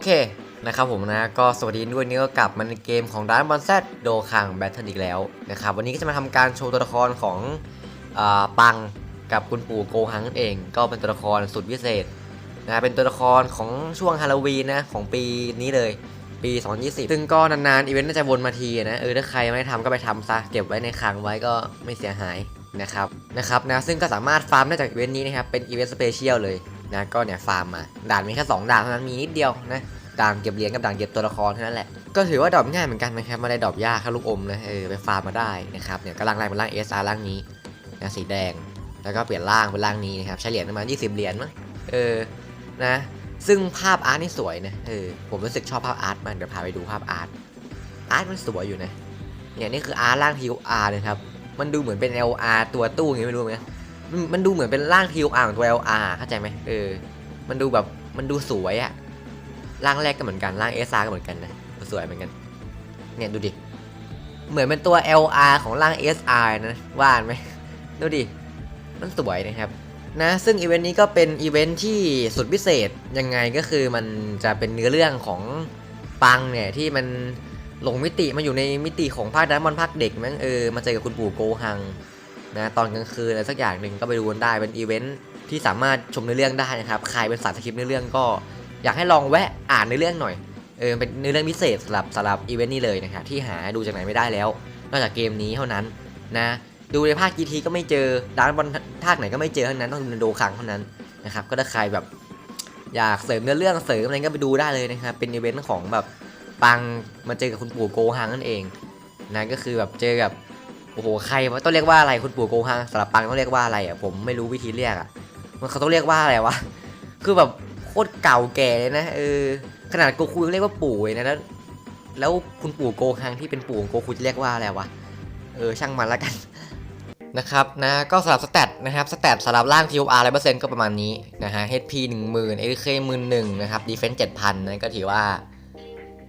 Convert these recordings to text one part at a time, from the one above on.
โอเคนะครับผมนะก็สวัสดีด้วยนี่ก็กลับมาในเกมของร้านบอลแซดโดคังแบทเทิลอีกแล้วนะครับวันนี้ก็จะมาทำการโชว์ตัวละครของอปังกับคุณปู่โกฮังนั่นเอง ก็เป็นตัวละครสุดพิเศษนะเป็นตัวละครของช่วงฮาโลวีนนะของปีนี้เลยปี 2020 ซึ่งก็นานๆอีเวนต์น่าจะวนมาทีนะเออถ้าใครไม่ได้ทำก็ไปทำซะเก็บไว้ในคลังไว้ก็ไม่เสียหายนะครับนะครับนะซึ่งก็สามารถฟาร์มได้จากอีเวนต์นี้นะครับเป็นอีเวนต์สเปเชียลเลย นะก็เนี่ยฟาร์มมาด่านมีแค่สองด่านเท่านั้นมีนิดเดียวนะด่านเก็บเหรียญกับด่านเก็บตัวละครเท่านั้นแหละก็ถือว่าดรอปง่ายเหมือนกันนะครับไม่ได้ดรอปยากแค่ลูกอมนะเออไปฟาร์มมาได้นะครับเนี่ยก็ล่างแรกเป็นล่าง SR ล่างนี้นะสีแดง แล้วก็เปลี่ยนล่างเป็นล่างนี้นะครับใช้เหรียญประมาณ20 เหรียญมั้งเออนะซึ่งภาพอาร์ตนี่สวยนะเออผมรู้สึกชอบภาพอาร์ตมากเดี๋ยวพาไปดูภาพอาร์ตอาร์ตมันสวยอยู่นะเนี่ยนี่คืออาร์ตล่าง TUR นะครับมันดูเหมือนเป็น LR ตัวตู้ไงไม่รู้ไหม มันดูเหมือนเป็นร่าง TUR ของตัว LR เข้าใจไหมเออ มันดูแบบมันดูสวยอะร่างแรกก็เหมือนกันร่าง SR ก็เหมือนกันนะสวยเหมือนกัน เนี่ยดูดิ เหมือนเป็นตัว LR ของร่าง SR นะว่านไหมดูดิ มันสวยนะครับนะซึ่งอีเวนต์นี้ก็เป็นอีเวนต์ที่สุดพิเศษยังไงก็คือมันจะเป็นเนื้อเรื่องของปังเนี่ยที่มันหลงมิติมาอยู่ในมิติของภาคดันบอลภาคเด็กมั้งเออมาเจอกับคุณปู่โกฮัง นะตอนกลางคืนอะไรสักอย่างหนึ่งก็ไปดูกันได้เป็นอีเวนต์ที่สามารถชมเนื้อเรื่องได้นะครับใครเป็นสายสคริปต์เนื้อเรื่องก็ อยากให้ลองแวะอ่านเนื้อเรื่องหน่อยเออเป็นเนื้อเรื่องพิเศษสำหรับสำหรับอีเวนต์นี้เลยนะครับที่หาดูจากไหนไม่ได้แล้ว นอกจากเกมนี้เท่านั้นนะดูในภาค GT ก็ไม่เจอร้านบอลภาคไหนก็ไม่เจอเทั้งนั้นต้องดูในโดคังเท่านั้นนะครับก็ถ้าใครแบบอยากเสริมเนื้อเรื่องเสริมอะไรก็ไปดูได้เลยนะครับเป็นอีเวนต์ของแบบปังมาเจอกับคุณปู่โกฮังนั่นเองนะก็คือแบบเจอกับ โอ้โหใครวะต้องเรียกว่าอะไรคุณปู่โกฮังสำหรับปังต้องเรียกว่าอะไรอะผมไม่รู้วิธีเรียกอะมันเขาต้องเรียกว่าอะไรวะคือแบบโคตรเก่าแก่เลยนะเออขนาดโกคูยังเรียกว่าปู่เลยนะแล้วแล้วคุณปู่โกฮังที่เป็นปู่ของโกคูจะเรียกว่าอะไรวะเออช่างมันละกันนะครับนะก็สำหรับสแตทนะครับสแตทสำหรับร่าง TOR 100%ก็ประมาณนี้นะฮะ HP 10,000 ADK 11,000นะครับ Defense 7,000นะก็ถือว่า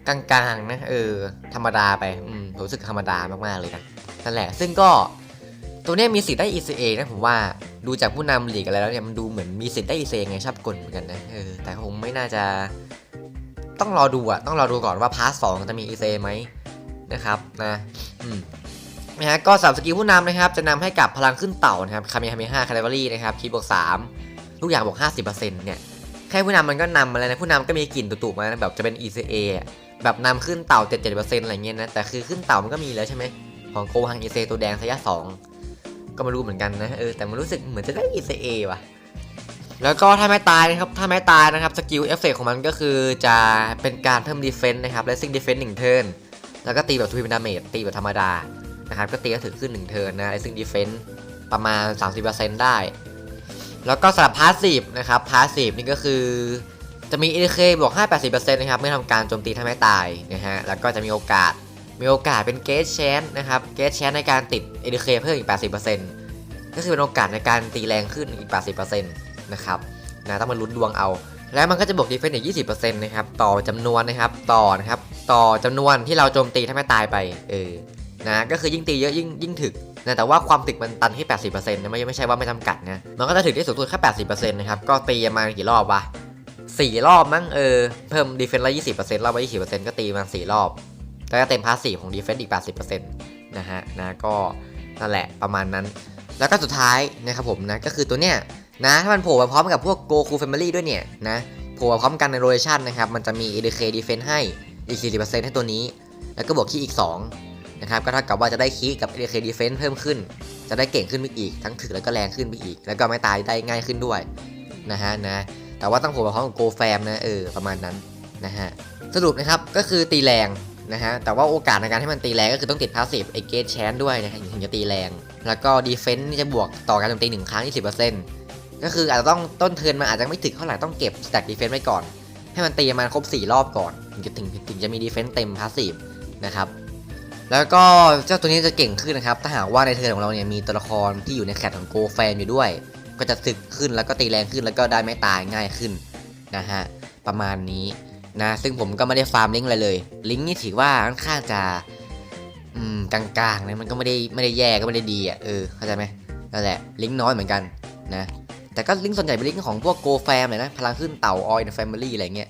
กลางๆนะเออธรรมดาไปอืมผมรู้สึกธรรมดามากๆเลยนะ นั่นแหละ ซึ่งก็ตัวนี้มีสิทธิ์ได้ ECA นะผมว่าดูจากผู้นำหลีกอะไรแล้วเนี่ยมันดูเหมือนมีสิทธิ์ได้ ECA ไงชอบกลเหมือนกันนะเออแต่คงไม่น่าจะต้องรอดูอะต้องรอดูก่อนว่าพาร์ทสจะมี ECA ไหมนะครับนะอืมนะฮะก็สามสกิลผู้นำนะครับ จะนำให้กับพลังขึ้นเต่านะครับคาเมฮาเมห้าคาร์บอรี่นะครับคีบวกสามทุกอย่างบวกห้าสิบเปอร์เซ็นต์เนี่ยแค่ผู้นำมันก็นำมาแล้วนะผู้นำก็มีกลิ่นตุ่ๆมาแบบจะเป็น ECA แบบนำขึ้นเต่า77%อะไรเงี้ยนะแต่คือขึ้นเต่ามันก็มีแล้วใช่ไหม ของโกฮัง ECA ตัวแดงระยะ2ก็ไม่รู้เหมือนกันนะเออแต่มันรู้สึกเหมือนจะได้ ECA ว่ะแล้วก็ถ้าไม่ตายนะครับถ้าไม่ตายนะครับสกิลเอฟเฟกของมันก็คือจะเป็นการเพิ่มดีเฟนต์นะครับและซิงดีเฟนต์หนึ่งเทิร์นแล้วก็ตีแบบทวีเป็นดาเมจตีแบบธรรมดานะครับก็ตีก็ถือขึ้น1เทิร์นนะซึ่งดีเฟนต์ประมาณ 30%ได้ แล้วก็สำหรับพาสซีฟนะครับพาสซีฟนี่ก็คือจะมี ADK บวก5-80%นะครับเมื่อทำการโจมตีถ้าไม่ตายนะฮะแล้วก็จะมีโอกาส มีโอกาสเป็นเกสแชนนะครับเกสแชนในการติด ADK เพิ่มอีก 80%ก็คือเป็นโอกาสในการตีแรงขึ้นอีก 80%นะครับนะต้องมาลุ้นดวงเอา แล้วมันก็จะบวกดีเฟนต์อีก 20%นะครับต่อจำนวนนะครับต่อนะครับต่อจำนวนที่เราโจมตีถ้าไม่ตายไปเออนะก็คือยิ่งตีเยอะยิ่งยิ่งถึกนะแต่ว่าความถึกมันตันที่ 80%นะไม่ไม่ใช่ว่าไม่จำกัดนะมันก็จะถึกได้สูงสุดแค่ 80%นะครับก็ตีประมากี่รอบวะสี่รอบมั้งเออเพิ่มดีเฟนต์ละ20%รอบละ20%ก็ตีมาสี่รอบ แล้วก็เต็มพาสซีฟของดีเฟนต์อีก 80%นะฮะนะก็นั่นแหละประมาณนั้น แล้วก็สุดท้ายนะครับผมนะก็คือตัวเนี้ยนะถ้ามันโผล่มาพร้อมกับพวกโกคูแฟมิลี่ด้วยเนี่ยนะโผล่มาพร้อมกันในโรเ t ชันนะครับมันจะมี ADK Defense ให้อีก 40%ให้ตัวนี้ แล้วก็บวกคีอีก 2 นะครับ ก็เท่ากับว่าจะได้คีกับ ADK Defense เพิ่มขึ้น จะได้เก่งขึ้นไปอีก ทั้งถึกแล้วก็แรงขึ้นไปอีก แล้วก็ไม่ตายได้ง่ายขึ้นด้วยนะฮะนะแต่ว่าต้องโผล่มาพร้อมกับโกแฟมนะเออประมาณนั้นนะฮะสรุปนะครับก็คือตีแรง นะฮะ แต่ว่าโอกาสในการให้มันตีแรงก็คือต้องติดพาสซีฟไอเกตแชนด้วยนะฮะถึงจะตีแรง แล้วก็ดีเฟนต์นี่จะบวกต่อการโจมตีหนึ่งครั้ง20%ก็คืออาจจะต้องต้นเทินมันอาจจะไม่ถึงเท่าไหร่ต้องเก็บสแต็กดีเฟนต์ไว้ก่อน ให้มันตีมาณครบ 4 รอบก่อน ถึงจะถึงถึงจะมีดีเฟนต์เต็มพาสซีฟนะครับแล้วก็เจ้าตัวนี้จะเก่งขึ้นนะครับ ถ้าหากว่าในเทินของเราเนี่ยมีตัวละครที่อยู่ในแคตของโกแฟนอยู่ด้วย ก็จะสึกขึ้นแล้วก็ตีแรงขึ้นแล้วก็ได้ไม่ตายง่ายขึ้นนะฮะประมาณนี้ นะ ซึ่งผมก็ไม่ได้ฟาร์มลิงก์อะไรเลย ลิงก์นี่ถือว่าค่อนข้างจะอืมกลางๆนะมันก็ไม่ได้ไม่ได้แย่ก็ไม่ได้ดีอะเออเข้าใจไหมนั่นแหละลิงก์น้อยเหมือนกันนะแต่ก็ลิงก์ส่วนใหญ่เป็นลิงก์ของพวกโกแฟมเลยนะพลังขึ้นเต่าออยในแฟมิลี่อะไรเงี้ย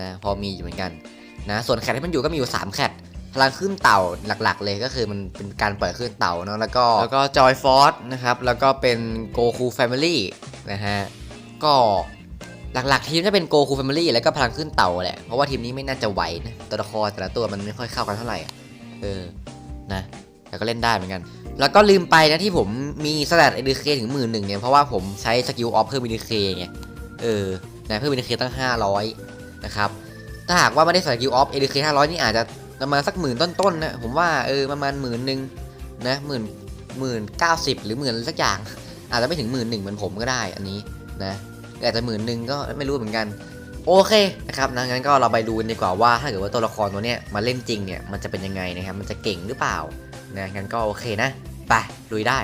นะพอมีอยู่เหมือนกันนะส่วนแคทที่มันอยู่ก็มีอยู่ 3 แคทพลังขึ้นเต่าหลักๆ เลยก็คือมันเป็นการปล่อยขึ้นเต่าเนาะแล้วก็แล้วก็จอยฟอร์สนะครับแล้วก็เป็นโกคูแฟมิลี่นะฮะก็ หลักๆ ทีมจะเป็นโกคูแฟมิลี่แล้วก็พลังขึ้นเต่าแหละเพราะว่าทีมนี้ไม่น่าจะไหวนะตัวละครแต่ละตัวมันไม่ค่อยเข้ากันเท่าไหร่เออนะแต่ก็เล่นได้เหมือนกัน แล้วก็ลืมไปนะที่ผมมีสแตทเอเดเคถึงหมื่นหนึ่งเนี่ยเพราะว่าผมใช้สกิลออฟเพิ่มเอดเคไงเออนะเพิ่มเอดเคตั้ง 500 นะครับ ถ้าหากว่าไม่ได้ใส่สกิลออฟเอเดเค500นี่อาจจะประมาณสักหมื่นต้นๆนะผมว่าเออประมาณหมื่นหนึ่งนะหมื่นหมื่นเก้าสิบหรือหมื่นสักอย่าง อาจจะไม่ถึงหมื่นหนึ่งเหมือนผมก็ได้อันนี้นะ อาจจะหมื่นหนึ่งก็ไม่รู้เหมือนกัน โอเคนะครับนะงั้นก็เราไปดูกันดีกว่าว่าถ้าเกิดว่าตัวละครตัวเนี้ยมาเล่นจริงเนี่ยมันจะเป็นยังไงนะครับมันจะเก่งหรือเปล่านะงั้นก็โอเคนะไปลุยได้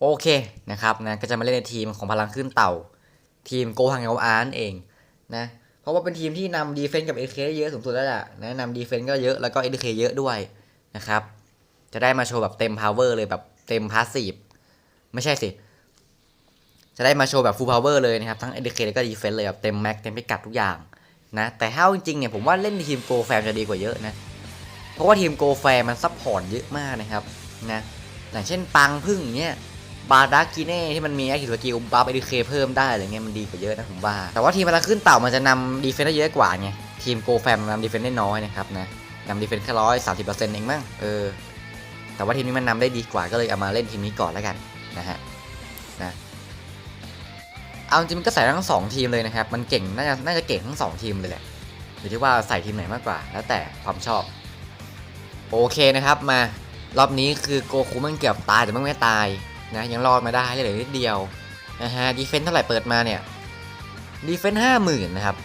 โอเคนะครับนะก็จะมาเล่นในทีมของพลังขึ้นเต่า ทีมโกฮังเอลอาร์นเองนะเพราะว่าเป็นทีมที่นำดีเฟนซ์กับเอเคเยอะสูงสุดแล้วแหละนะนำดีเฟนซ์ก็เยอะแล้วก็เอเคเยอะด้วยนะครับจะได้มาโชว์แบบเต็มพาวเวอร์เลยแบบเต็มพาสซีฟไม่ใช่สิ จะได้มาโชว์แบบฟูลพาวเวอร์เลยนะครับ ทั้งเอเคแล้วก็ดีเฟนซ์เลยแบบเต็มแม็กเต็มพิกัดทุกอย่างนะแต่ถ้าเอาจริงๆเนี่ยผมว่าเล่นในทีมโกแฟมจะดีกว่าเยอะนะ เพราะว่าทีมโกแฟร์มันซัพพอร์ตเยอะมากนะครับนะอย่างเช่นปังพึ่งอย่างเงี้ยบาร์ดักกิเน่ที่มันมีแอคทีฟสกิลบัฟเอดีเคเพิ่มได้อะไรเงี้ยมันดีกว่าเยอะนะผมว่า แต่ว่าทีมพลังขึ้นเต่ามันจะนำดีเฟนซ์ได้เยอะกว่าไงทีมโกแฟมนำดีเฟนซ์ได้น้อยนะครับนะนำดีเฟนซ์แค่ร้อยสามสิบเปอร์เซ็นต์เองมั้งเออแต่ว่าทีมนี้มันนำได้ดีกว่าก็เลยเอามาเล่นทีมนี้ก่อนแล้วกันนะฮะ เอาจริงๆมันก็ใส่ทั้งสองทีมเลยนะครับ มันเก่งน่าจะน่าจะเก่งทั้งสองทีมเลยแหละอยู่ที่ว่าใส่ทีมไหนมากกว่า แล้วแต่ความชอบ โอเคนะครับมารอบนี้คือโกคูมันเกือบตายแต่มันไม่ตายนะยังรอดมาได้เหลือนิดเดียวนะฮะดีเฟนส์เท่าไหร่เปิดมาเนี่ยดีเฟนส์ห้าหมื่นนะครับ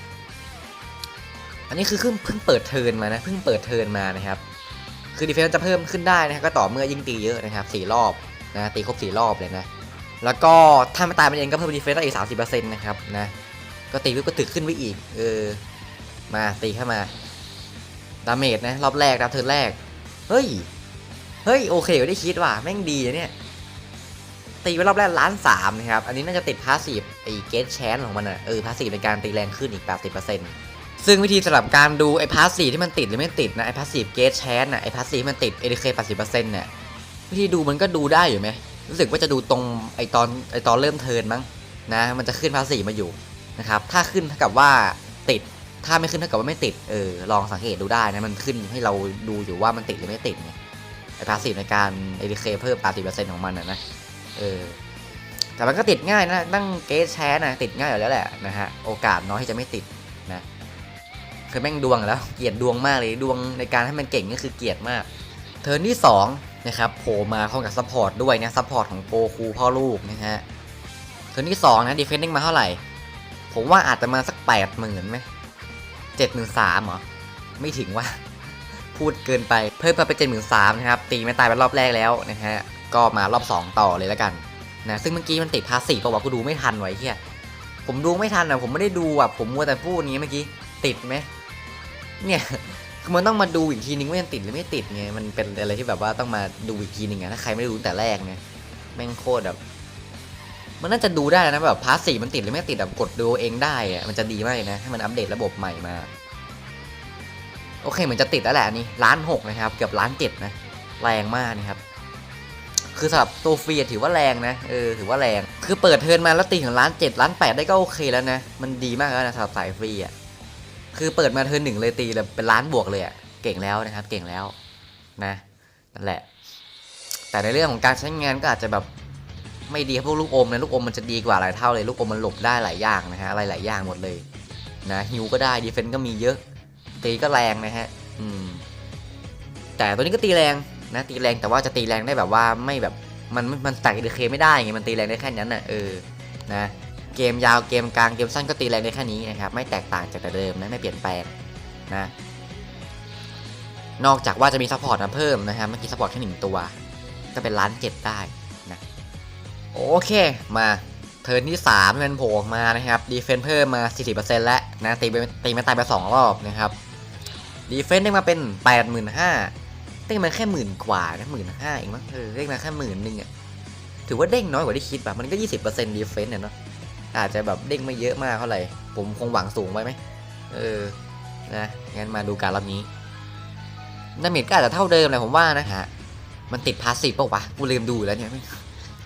อันนี้คือเพิ่งเพิ่งเปิดเทิร์นมานะเพิ่งเปิดเทิร์นมานะครับ คือดีเฟนส์จะเพิ่มขึ้นได้นะก็ต่อเมื่อยิ่งตีเยอะนะครับสี่รอบนะตีครบสี่รอบเลยนะ แล้วก็ถ้าไม่ตายมันเองก็เพิ่มดีเฟนส์ได้อีกสามสิบเปอร์เซ็นต์นะครับนะก็ตีปุ๊บก็ตึกขึ้นไปอีกเออมาตีเข้ามาดาเมจนะรอบแรกนะเทิร์นแรก เฮ้ย เฮ้ยโอเคก็ได้คิดว่ะแม่งดีเนี่ยตีไปรอบแรกล้านสามนะครับ อันนี้น่าจะติดพาสซีฟไอ้เกตแชนของมันอะเออพาสซีฟในการตีแรงขึ้นอีก 80%ซึ่งวิธีสำหรับการดูไอ้พาสซีฟที่มันติดหรือไม่ติดนะไอ้พาสซีฟเกตแชนน่ะไอ้พาสซีฟมันติด ADK 80%เนี่ยวิธีดูมันก็ดูได้อยู่ไหม รู้สึกว่าจะดูตรงไอตอนไอตอนเริ่มเทิร์นมั้งนะมันจะขึ้นพาสีมาอยู่นะครับถ้าขึ้นเท่ากับว่าติด ถ้าไม่ขึ้นเท่ากับว่าไม่ติดเออลองสังเกตดูได้นะมันขึ้นให้เราดูอยู่ว่ามันติดหรือไม่ติดไงไอ้พาสีในการ ADK เพิ่ม80%ของมันนะนะเออแต่มันก็ติดง่ายนะตั้งเกสแชร์นะติดง่ายอยู่แล้วแหละนะฮะโอกาสน้อยที่จะไม่ติดนะคือแม่งดวงแล้ว เกียดดวงมากเลยดวงในการให้มันเก่งก็คือเกียดมาก เทิร์นที่ 2 นะครับโผล่มาเข้ากับซัพพอร์ตด้วยนะซัพพอร์ตของโกคูพ่อลูกนะฮะเทิร์นที่2นะดีเฟนดิ้งมาเท่าไหร่ ผมว่าอาจจะมาสัก8 0 0 0 0ไหมเจ็ดหมื่นสามเหรอ ไม่ถึงว่า พูดเกินไปเพิ่มมาเป็นเจ็ดหมื่นสามนะครับ ตีไม่ตายเป็นรอบแรกแล้วนะฮะก็มารอบ 2 ต่อเลยแล้วกันนะซึ่งเมื่อกี้มันติดพาสีเพราะว่ากูดูไม่ทันไว้เฮียผมดูไม่ทันอะผมไม่ได้ดูอะผมมัวแต่พูดนี้เมื่อกี้ติดไหมเนี่ย คือมันต้องมาดูอีกทีนึงว่ามันติดหรือไม่ติดไง มันเป็นอะไรที่แบบว่าต้องมาดูอีกทีนึงอะถ้าใครไม่ได้ดูตั้แต่แรกเนี่ยแม่งโคตรแบบ มันน่าจะดูได้นะแบบพาร์สซีฟมันติดหรือไม่ติดแบบกดดูเองได้อะมันจะดีมากเลยนะให้มันอัปเดตระบบใหม่มา โอเคเหมือนจะติดแล้วแหละนี่ล้านหกนะครับ เกือบล้านเจ็ดนะแรงมากนะครับ คือสำหรับตัวฟรีถือว่าแรงนะเออถือว่าแรง คือเปิดเทิร์นมาแล้วตีถึงล้านเจ็ดล้านแปดได้ก็โอเคแล้วนะ มันดีมากแล้วนะสำหรับสายฟรีอะ คือเปิดมาเทิร์นหนึ่งเลยตีเลยเป็นล้านบวกเลยอะเก่งแล้วนะครับ เก่งแล้วนะนั่นแหละ แต่ในเรื่องของการใช้งานก็อาจจะแบบไม่ดีครับพวกลูกอมนะลูกอมมันจะดีกว่าหลายเท่าเลยลูกอมมันหลบได้หลายอย่างนะฮะอะไรหลายอย่างหมดเลยนะฮิวก็ได้ดีเฟนต์ก็มีเยอะ ตีก็แรงนะฮะอืมแต่ตัวนี้ก็ตีแรงนะตีแรงแต่ว่าจะตีแรงได้แบบว่าไม่แบบมันมันแตกเดเคไม่ได้ไงมันตีแรงได้แค่นั้นน่ะเออนะ เกมยาวเกมกลางเกมสั้นก็ตีแรงได้แค่นี้นะครับ ไม่แตกต่างจากแต่เดิมนะไม่เปลี่ยนแปลงนะนอกจากว่าจะมีซัพพอร์ตมาเพิ่มนะครับเมื่อกี้ซัพพอร์ตแค่หนึ่งตัว ก็เป็นล้านเจ็ดได้นะโอเคมาเทิร์นที่3มันโผล่ออกมานะครับดีเฟนเพิ่มมา 40%แล้วนะตีไปตีม่ตายไปสองรอบนะครับดีเฟนได้มาเป็น 85,000เด้มาแค่หมื่นกว่านะหมื่นห้าเองมั้งเออเด้งมาแค่หมื่นหนึ่งอะถือว่าเด้งน้อยกว่าที่คิดแบบมันก็ยี่สิบเปอร์เซ็นต์ดีเฟนเนี่ยเนาะ อาจจะแบบเด้งไม่เยอะมากเท่าไหร่ ผมคงหวังสูงไว้ไหมเออนะงั้นมาดูการรอบนี้ดาเมจก็อาจจะเท่าเดิมแหละผมว่านะฮะมันติดพาสซีฟปะวะกูลืมดูแล้วเนี่ย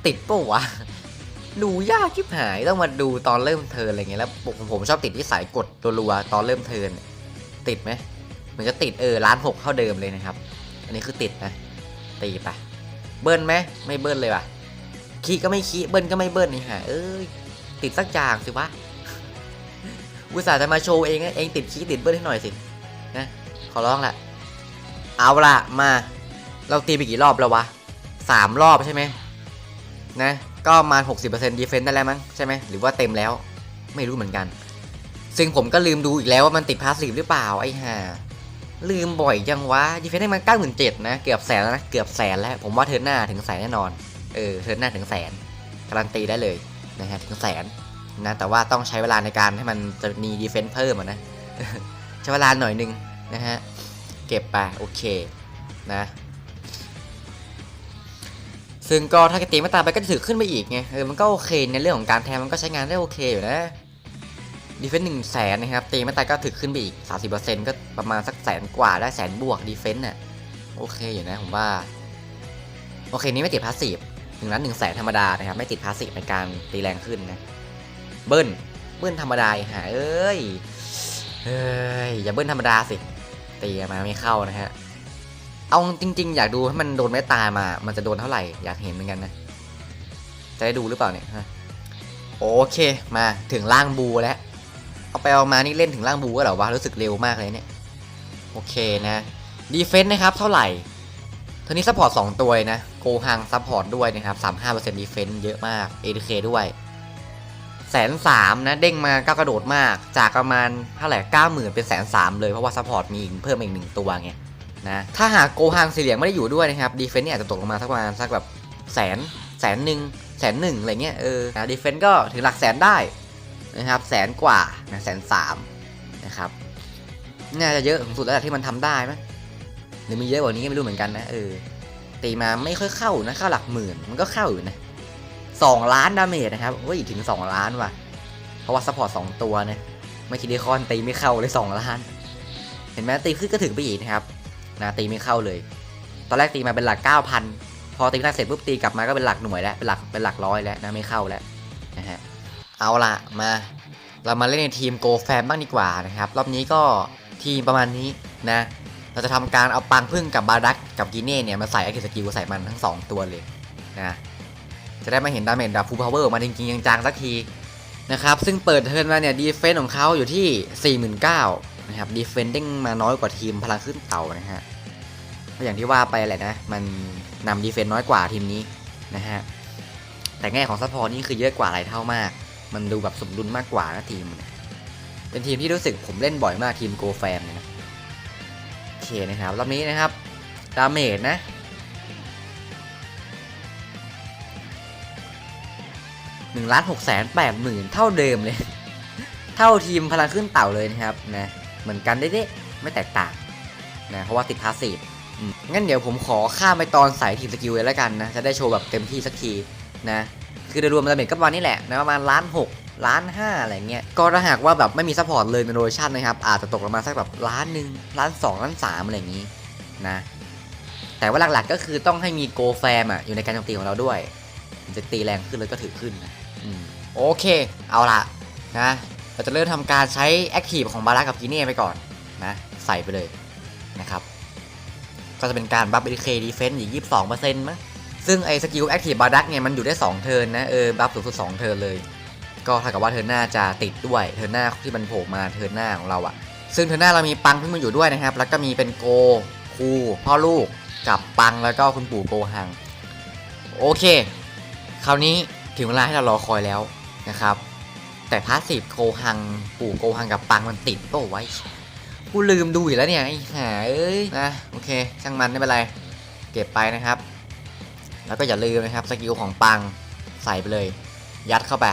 ติดปะวะดูยากชิบหายต้องมาดูตอนเริ่มเทิร์นอะไรเงี้ยแล้วผมผมชอบติดที่สายกดรัวตอนเริ่มเทิร์นติดไหมเหมือนจะติดเออล้านหกเท่าเดิมเลยนะครับ อันนี้คือติดนะตีไปเบิ้ลไหมไม่เบิ้ลเลยว่ะขี้ก็ไม่ขี้เบิ้ลก็ไม่เบิ้ลนี่ฮะเอ้ย ติดสักอย่างสิวะอุตส่าห์จะมาโชว์เองเองติดขี้ติดเบิ้ลให้หน่อยสินะขอร้องละเอาละมา เราตีไปกี่รอบแล้ววะสามรอบใช่ไหมนะก็มา60%ดีเฟนต์ได้แล้วมั้งใช่ไหมหรือว่าเต็มแล้ว ไม่รู้เหมือนกัน ซึ่งผมก็ลืมดูอีกแล้วว่ามันติดพาสซีฟหรือเปล่าไอ้ห่าลืมบ่อยจังวะดีเฟนต์ได้มัน97,000นะเกือบแสนแล้วนะเกือบแสนแล้ว ผมว่าเทิร์นหน้าถึงแสนแน่นอนเออเทิร์นหน้าถึงแสนการันตีได้เลย นะฮะถึงแสนนะแต่ว่าต้องใช้เวลาในการให้มันจะมีดีเฟนต์เพิ่มนะใช้เวลาหน่อยหนึงนะฮะเก็บไปโอเคนะซึ่งก็ถ้ากตีม่ตาไปก็จะถือขึ้นไปอีกไงเออมันก็โอเคในเรื่องของการแทนมันก็ใช้งานได้โอเคอยู่นะดีเฟนต์หนึ่งแสนนะครับตีม่ตาก็ถือขึ้นไปอีก 30%ก็ประมาณสักแสนกว่าได้แสนบวกดีเฟนต์น่ะโอเคอยู่นะผมว่า โอเคนี้ไม่ติดพาสซีฟ ถึงนั้นหนึ่งแสนธรรมดานะครับ ไม่ติดพาสซีฟในการตีแรงขึ้นนะ เบิ้ล เบิ้ลธรรมดาหาเอ้ย เฮ้ย อย่าเบิ้ลธรรมดาสิ ตีมาไม่เข้านะฮะ เอาจริง ๆ อยากดูให้มันโดนไม่ตายมา มันจะโดนเท่าไหร่ อยากเห็นเหมือนกันนะ จะได้ดูหรือเปล่าเนี่ยฮะโอเค มาถึงล่างบูแล้ว เอาไปเอามานี่เล่นถึงล่างบูก็เหรอวะ รู้สึกเร็วมากเลยเนี่ย โอเคนะ ดีเฟนต์นะครับ เท่าไหร่ เทอนี้ซัพพอร์ต2ตัวนะโกฮังซัพพอร์ตด้วยนะครับ35%ดีเฟนต์เยอะมาก ADK ด้วยแสนสามนะเด้งมาก้าวกระโดดมาก จากประมาณเท่าไหร่เก้าหมื่นเป็นแสนสามเลยเพราะว่าซัพพอร์ตมีเพิ่มอีกหนึ่งตัวไงนะถ้าหากโกฮังสีเหลืองไม่ได้อยู่ด้วยนะครับดีเฟนต์เนี่ยอาจจะตกลงมาสักประมาณสักแบบแสนแสนหนึ่งแสนหนึ่งอะไรเงี้ยเออนะดีเฟนต์ก็ถึงหลักแสนได้นะครับแสนกว่านะแสนสามนะครับน่าจะเยอะสูงสุดแล้วที่มันทำได้ไหม หรือมีเยอะกว่านี้ก็ไม่รู้เหมือนกันนะเออตีมาไม่ค่อยเข้านะเข้าหลักหมื่นมันก็เข้าอยู่นะสองล้านดาเมจนะครับเฮ้ยถึงสองล้านว่ะ เพราะว่าซัพพอร์ตสองตัวนะไม่คิดดีคอนตีไม่เข้าเลยสองล้าน เห็นไหมตีขึ้นก็ถึงไปอีกนะครับนะตีไม่เข้าเลย ตอนแรกตีมาเป็นหลัก9,000พอตีแรกเสร็จปุ๊บตีกลับมาก็เป็นหลักหน่วยแล้วเป็นหลักเป็นหลักร้อยแล้วนะไม่เข้าแล้วนะฮะเอาละมา เรามาเล่นในทีมโกแฟมบ้างดีกว่านะครับ รอบนี้ก็ทีมประมาณนี้นะ เราจะทำการเอาปังพึ่งกับบาดักกับกิเน่เนี่ยมาใส่ไอคิสกิลใส่มันทั้ง 2 ตัวเลยนะจะได้มาเห็นดาเมจดับฟูลพาวเวอร์ออกมาจริงๆจังๆสักทีนะครับซึ่งเปิดเทิร์นมาเนี่ยดีเฟนต์ของเขาอยู่ที่ 49,000นะครับดีเฟนดิ้งมาน้อยกว่าทีมพลังขึ้นเต่านะฮะก็อย่างที่ว่าไปแหละนะ มันนำดีเฟนต์น้อยกว่าทีมนี้นะฮะแต่แง่ของซัพพอร์ตนี่คือเยอะกว่าหลายเท่ามาก มันดูแบบสมดุลมากกว่านะทีม เป็นทีมที่รู้สึกผมเล่นบ่อยมากทีมโกแฟมเนี่ยนะ เคนะครับรอบนี้นะครับดาเมจนะหนึ่งล้านหกแสนแปดหมื่นเท่าเดิมเลย เท่าทีมพลังขึ้นเต่าเลยนะครับนะเหมือนกันเด้ๆไม่แตกต่างนะเพราะว่าติดพาสซีฟงั้นเดี๋ยวผมขอข้ามไปตอนสายทีมสกิลเลยแล้วกันนะ จะได้โชว์แบบเต็มที่สักทีนะ คือโดยรวมดาเมจก็ประมาณนี้แหละนะประมาณล้านหก ล้านห้าอะไรเงี้ยก็ถ้าหากว่าแบบไม่มีซัพพอร์ตเลยในโรชั่นนะครับอาจจะตกประมาณสักแบบล้านหนึ่งล้านสองล้านสามอะไรอย่างงี้นะแต่ว่าหลักๆก็คือต้องให้มีโกแฟมอะอยู่ในการโจมตีของเราด้วยมันจะตีแรงขึ้นเลยก็ถือขึ้นนะอืมโอเค เอาละนะเราจะเริ่มทำการใช้แอคทีฟของบาร่ากับกิเน่ไปก่อนนะใส่ไปเลยนะครับ ก็จะเป็นการบัฟเอเคดีเฟนต์อีกยี่สิบสองเปอร์เซ็นต์มั้งซึ่งไอ้สกิลแอคทีฟบาดักเนี่ยมันอยู่ได้2เทิร์นนะเออบัฟสูงสุด2เทิร์นเลย ก็เท่ากับว่าเทิร์หน้าจะติดด้วยเทิร์หน้าที่มันโผล่มาเทิร์หน้าของเราอะซึ่งเทิร์หน้าเรามีปังพึ่งมาอยู่ด้วยนะครับ แล้วก็มีเป็นโกคูพ่อลูกกับปังแล้วก็คุณปู่โกหัง โอเค คราวนี้ถึงเวลาให้เรารอคอยแล้วนะครับ แต่พาสซีฟโกหังปู่โกหังกับปังมันติดโอ้ไว้กูลืมดูอีกแล้วเนี่ยไอ้ห่าเอ้ยนะโอเค ช่างมันไม่เป็นไร เก็บไปนะครับ แล้วก็อย่าลืมนะครับสกิลของปังใส่ไปเลย ยัดเข้าไป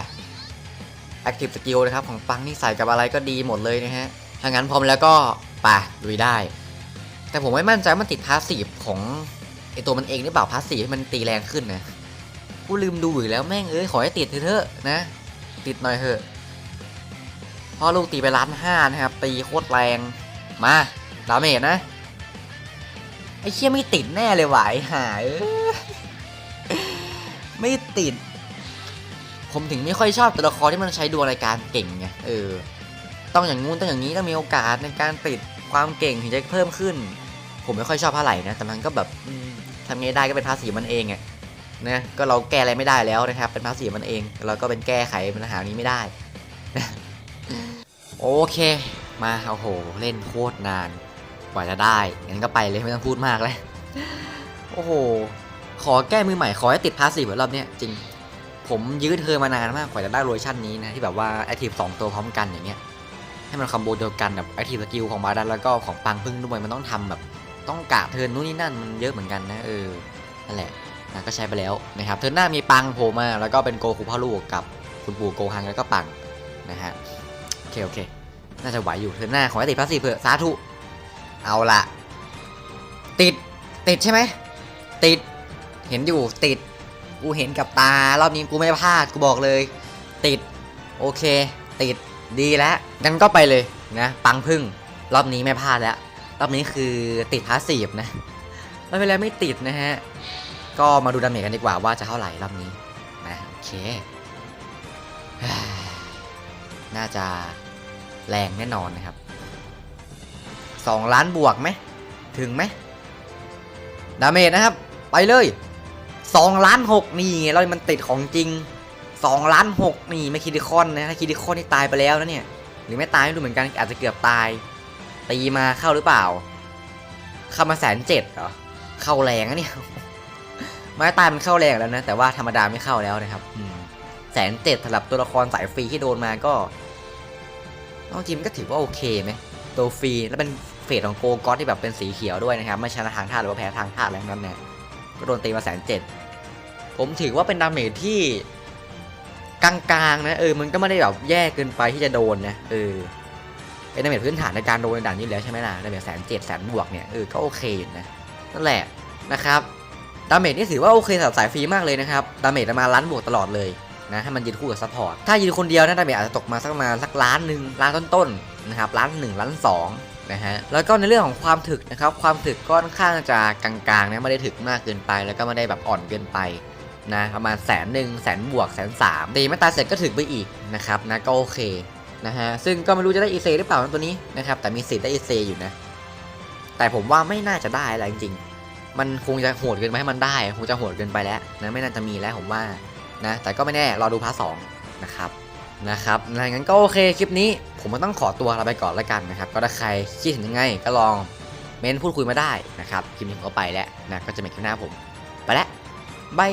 Active Skill นะครับของปังนี่ใส่กับอะไรก็ดีหมดเลยนะฮะ ถ้างั้นพร้อมแล้วก็ไปลุยได้ แต่ผมไม่มั่นใจมันติดพาสซีฟของไอตัวมันเองหรือเปล่าพาสซีฟให้มันตีแรงขึ้นนะกูลืมดูอีกแล้วแม่งเอ้ยขอให้ติดเถอะนะ ติดหน่อยเถอะพ่อลูกตีไปล้านห้านะครับตีโคตรแรงมาดาเมจนะไอ้เชี่ยไม่ติดแน่เลยว่ะไอ้ห่ายไม่ติด ผมถึงไม่ค่อยชอบตัวละครที่มันใช้ดวงรายการเก่งไงเออ ต้องอย่างงู้นต้องอย่างนี้ต้องมีโอกาสในการติดความเก่งถึงจะเพิ่มขึ้น ผมไม่ค่อยชอบเท่าไหร่นะแต่มันก็แบบทำไงได้ก็เป็นภาษีมันเองไงนะก็เราแก้อะไรไม่ได้แล้วนะครับ เป็นภาษีมันเอง เราก็เป็นแก้ไขปัญหานี้ไม่ได้โอเค มาโอ้โห เล่นโคตรนาน กว่าจะได้งั้นก็ไปเลยไม่ต้องพูดมากเลย โอ้โห ขอแก้มือใหม่ขอให้ติดพาสซีฟเหมือนรอบเนี้ยจริง ผมยื้อเธอมานานมากกว่าจะได้โรชั่นนี้นะที่แบบว่าแอคทีฟสองตัวพร้อมกันอย่างเงี้ยให้มันคอมโบเดียวกันแบบแอคทีฟสกิลของบาดันแล้วก็ของปังพึ่งด้วยมันต้องทำแบบต้องกะเทินนู่นนี่นั่นมันเยอะเหมือนกันนะเออนั่นแหละนะก็ใช้ไปแล้วนะครับเทินหน้ามีปังโผล่มาแล้วก็เป็นโกคูพ่อลูกกับคุณปู่โกฮังแล้วก็ปังนะฮะโอเคโอเคน่าจะไหวอยู่เทินหน้าขอให้ติดพาสซีฟเผื่อสาธุเอาละติดติดใช่ไหมติดเห็นอยู่ติด กูเห็นกับตารอบนี้กูไม่พลาดกูบอกเลย ติดโอเค ติดดีแล้วงั้นก็ไปเลยนะปังพึ่ง รอบนี้ไม่พลาดแล้วรอบนี้คือติดพาสซีฟนะไม่เป็นไรไม่ติดนะฮะก็มาดูดาเมจกันดีกว่าว่าจะเท่าไหร่รอบนี้นะโอเค น่าจะแรงแน่นอนนะครับสองล้านบวกไหมถึงไหมดาเมจนะครับ ไปเลย สองล้านหกนี่ไงเรามันติดของจริงสองล้านหกนี่ไม่คิดิคอนนะถ้าคิดิคอนนี่ตายไปแล้วนะเนี่ย หรือไม่ตายไม่รู้เหมือนกันอาจจะเกือบตาย ตีมาเข้าหรือเปล่า เข้ามาแสนเจ็ดเหรอ เข้าแรงนะเนี่ย ไม้ตายมันเข้าแรงแล้วนะ แต่ว่าธรรมดาไม่เข้าแล้วนะครับแสนเจ็ดสำหรับตัวละครสายฟรีที่โดนมาก็เอาจริงมันก็ถือว่าโอเคไหมตัวฟรีแล้วเป็นเฟสของโกก็ที่แบบเป็นสีเขียวด้วยนะครับ ไม่ชนะทางธาตุหรือว่าแพ้ทางธาตุอะไรนั้นเนี่ย ก็โดนตีมาแสนเจ็ดผมถือว่าเป็นดาเมจที่กลางๆนะเออมันก็ไม่ได้แบบแย่เกินไปที่จะโดนนะเออเป็นดาเมจพื้นฐานในการโดนด่านนี้แล้วใช่ไหมล่ะดาเมจแสนเจ็ดแสนบวกเนี่ยเออก็โอเคอยู่นะนั่นแหละนะครับดาเมจนี่ถือว่าโอเคสำหรับสายฟรีมากเลยนะครับดาเมจประมาล้านบวกตลอดเลยนะถ้มันยืนคู่กับซัพพอร์ตถ้ายืนคนเดียวนะดาเมจอาจจะตกมาสักมาสักล้านหนึ่งล้านต้นๆนะครับล้านหนึ่งล้านสอง นะฮะแล้วก็ในเรื่องของความถึกนะครับความถึกก็ค่อนข้างจะกลางๆนะไม่ได้ถึกมากเกินไป แล้วก็ไม่ได้แบบอ่อนเกินไปนะประมาณแสนหนึ่งแสนบวกแสนสามตีไม่ตายเสร็จก็ถึกไปอีกนะครับนะก็โอเคนะฮะซึ่งก็ไม่รู้จะได้อีเซหรือเปล่านะตัวนี้นะครับแต่มีสิทธิ์ได้อีเซอยู่นะ แต่ผมว่าไม่น่าจะได้อะไรจริงๆ มันคงจะโหดเกินไปให้มันได้คงจะโหดเกินไปแล้วนะไม่น่าจะมีแล้วผมว่านะแต่ก็ไม่แน่รอดูพาร์ทสองนะครับ นะครับงั้นก็โอเคคลิปนี้ ผมก็ต้องขอตัวลาไปก่อนแล้วกันนะครับ ก็ถ้าใครคิดเห็นยังไงก็ลองเมนพูดคุยมาได้นะครับคลิปนี้ผมก็ไปแล้วนะก็จะเป็นคลิปหน้าผม ไปแล้วบาย